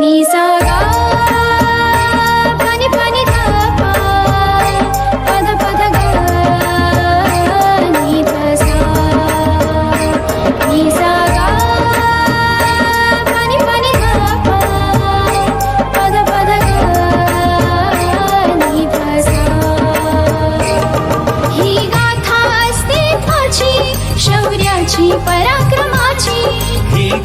नि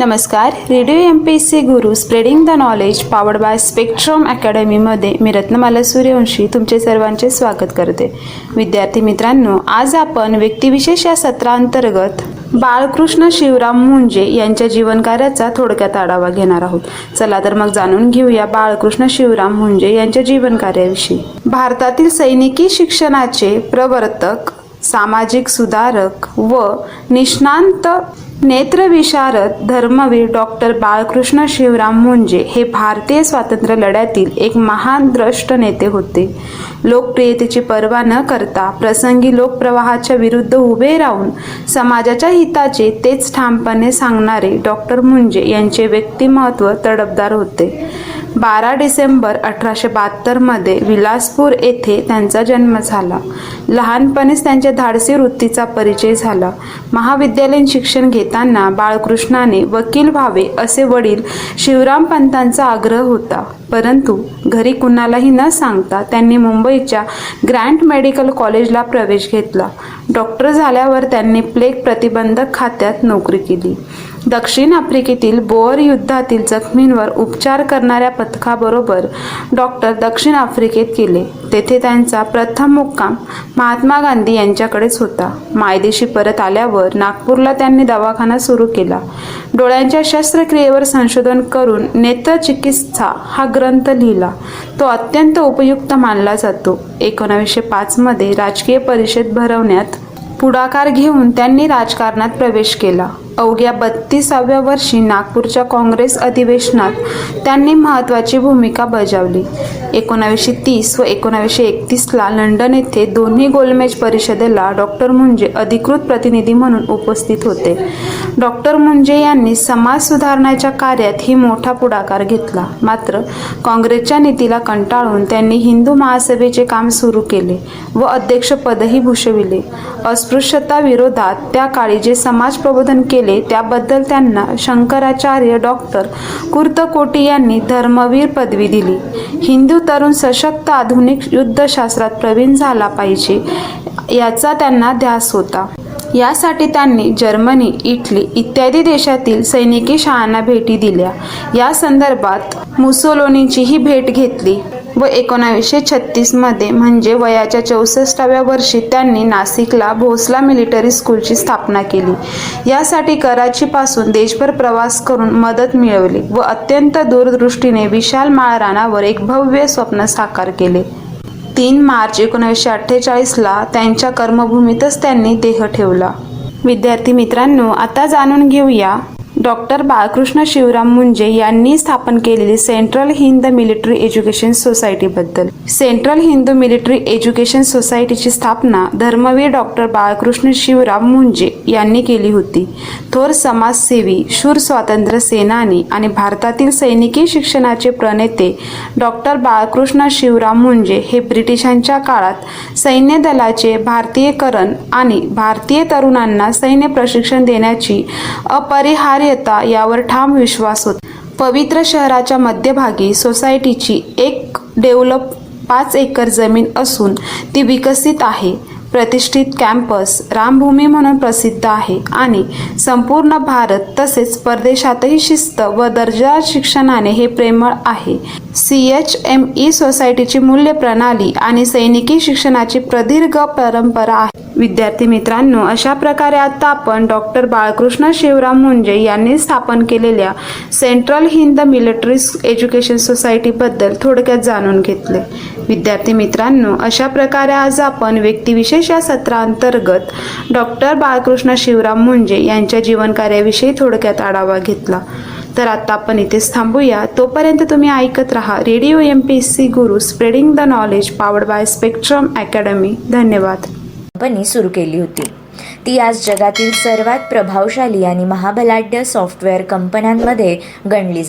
नमस्कार. Radio M P C Guru spreading the knowledge powered by Spectrum अकॅडमीमध्ये मी रत्नमाला सूर्यवंशी तुमचे सर्वांचे स्वागत करते. विद्यार्थी मित्रांनो आज आपण व्यक्तिविशेष या सत्रांतर्गत बाळकृष्ण शिवराम मुंजे यांच्या जीवनकार्याचा थोडक्यात आढावा घेणार आहोत. चला तर मग जाणून घेऊया बाळकृष्ण शिवराम मुंजे यांच्या जीवनकार्याविषयी. भारतातील सैनिकी शिक्षणाचे प्रवर्तक सामाजिक सुधारक व निष्णांत नेत्रविशारद धर्मवीर डॉक्टर बाळकृष्ण शिवराम मुंजे हे भारतीय स्वातंत्र्य लढ्यातील एक महान द्रष्ट नेते होते. लोकप्रियतेची पर्वा न करता प्रसंगी लोकप्रवाहाच्या विरुद्ध उभे राहून समाजाच्या हिताचे तेच ठामपणे सांगणारे डॉक्टर मुंजे यांचे व्यक्तिमत्व तडफदार होते. बारा डिसेंबर अठराशे बहात्तरमध्ये विलासपूर येथे त्यांचा जन्म झाला. लहानपणीच त्यांच्या धाडसी वृत्तीचा परिचय झाला. महाविद्यालयीन शिक्षण घेताना बाळकृष्णाने वकील व्हावे असे वडील शिवराम पंतांचा आग्रह होता. परंतु घरी कुणालाही न सांगता त्यांनी मुंबईच्या ग्रँट मेडिकल कॉलेजला प्रवेश घेतला. डॉक्टर झाल्यावर त्यांनी प्लेग प्रतिबंधक खात्यात नोकरी केली. दक्षिण आफ्रिकेतील बोअर युद्धातील जखमींवर उपचार करणाऱ्या पथकाबरोबर डॉक्टर दक्षिण आफ्रिकेत गेले. तेथे त्यांचा प्रथम मुक्काम महात्मा गांधी यांच्याकडेच होता. मायदेशी परत आल्यावर नागपूरला त्यांनी दवाखाना सुरू केला. डोळ्यांच्या शस्त्रक्रियेवर संशोधन करून नेत्रचिकित्सा हा ग्रंथ लिहिला. तो अत्यंत उपयुक्त मानला जातो. एकोणावीसशे पाचमध्ये राजकीय परिषद भरवण्यात पुढाकार घेऊन त्यांनी राजकारणात प्रवेश केला. अवघ्या बत्तीसाव्या वर्षी नागपूरच्या काँग्रेस अधिवेशनात त्यांनी महत्त्वाची भूमिका बजावली. एकोणावीसशे तीस व एकोणावीसशे एकतीसला लंडन येथे दोन्ही गोलमेज परिषदेला डॉक्टर मुंजे अधिकृत प्रतिनिधी म्हणून उपस्थित होते. डॉक्टर मुंजे यांनी समाज सुधारण्याच्या कार्यातही मोठा पुढाकार घेतला. मात्र काँग्रेसच्या नीतीला कंटाळून त्यांनी हिंदू महासभेचे काम सुरू केले व अध्यक्षपदही भूषविले. अस्पृश्यता विरोधात त्या काळी जे समाज प्रबोधन केले त्याबद्दल त्यांना शंकराचार्य डॉक्टर कुर्तकोटी यांनी धर्मवीर पदवी दिली. हिंदू तरुण सशक्त आधुनिक युद्धशास्त्रात प्रवीण झाला पाहिजे याचा त्यांना ध्यास होता. यासाठी त्यांनी जर्मनी इटली इत्यादी देशातील सैनिकी शाळांना भेटी दिल्या. या संदर्भात मुसोलोनीचीही भेट घेतली. व एकोणावीसशे छत्तीसमध्ये म्हणजे वयाच्या चौसष्टाव्या वर्षी त्यांनी नाशिकला भोसला मिलिटरी स्कूलची स्थापना केली. यासाठी कराचीपासून देशभर प्रवास करून मदत मिळवली व अत्यंत दूरदृष्टीने विशाल माळरानावर एक भव्य स्वप्न साकार केले. तीन मार्च एकोणीसशे अठ्ठेचाळीसला त्यांच्या कर्मभूमीतच त्यांनी देह ठेवला. विद्यार्थी मित्रांनो आता जाणून घेऊया डॉक्टर बाळकृष्ण शिवराम मुंजे यांनी स्थापन केलेली सेंट्रल हिंद मिलिटरी एज्युकेशन सोसायटीबद्दल. सेंट्रल हिंदू मिलिटरी एज्युकेशन सोसायटीची स्थापना धर्मवीर डॉक्टर बाळकृष्ण शिवराम मुंजे यांनी केली होती. थोर समाजसेवी शूर स्वातंत्र्य सेनानी आणि भारतातील सैनिकी शिक्षणाचे प्रणेते डॉक्टर बाळकृष्ण शिवराम मुंजे हे ब्रिटिशांच्या काळात सैन्य दलाचे भारतीयकरण आणि भारतीय तरुणांना सैन्य प्रशिक्षण देण्याची अपरिहार्य अपरिहार्यता यावर ठाम विश्वास होता. पवित्र शहराच्या मध्यभागी सोसायटीची एक डेव्हलप पाच एकर जमीन असून ती विकसित आहे. प्रतिष्ठित कॅम्पस रामभूमी म्हणून प्रसिद्ध आहे आणि संपूर्ण भारत तसेच परदेशातही शिस्त व दर्जा शिक्षणाने हे प्रेमळ आहे. सी एच एम ई सोसायटीची मूल्य प्रणाली आणि सैनिकी शिक्षणाची प्रदीर्घ परंपरा आहे. विद्यार्थी मित्रांनो अशा प्रकारे आता आपण डॉक्टर बाळकृष्ण शिवराम मुंजे यांनी स्थापन केलेल्या सेंट्रल हिंद मिलिटरी एज्युकेशन सोसायटीबद्दल थोडक्यात जाणून घेतले. विद्यार्थी मित्रांनो अशा प्रकारे आज आपण व्यक्तिविशेष या सत्रांतर्गत डॉक्टर बाळकृष्ण शिवराम मुंजे यांच्या जीवनकार्याविषयी थोडक्यात आढावा घेतला. तर आता आपण इथेच थांबूया. तोपर्यंत तुम्ही ऐकत राहा radio M P S C Guru spreading the knowledge powered by Spectrum academy. धन्यवाद. कंपनी सुरू केली होती. ती आज जगातील सर्वात प्रभावशाली आणि महाबलाढ्य सॉफ्टवेअर कंपन्यांमध्ये गणली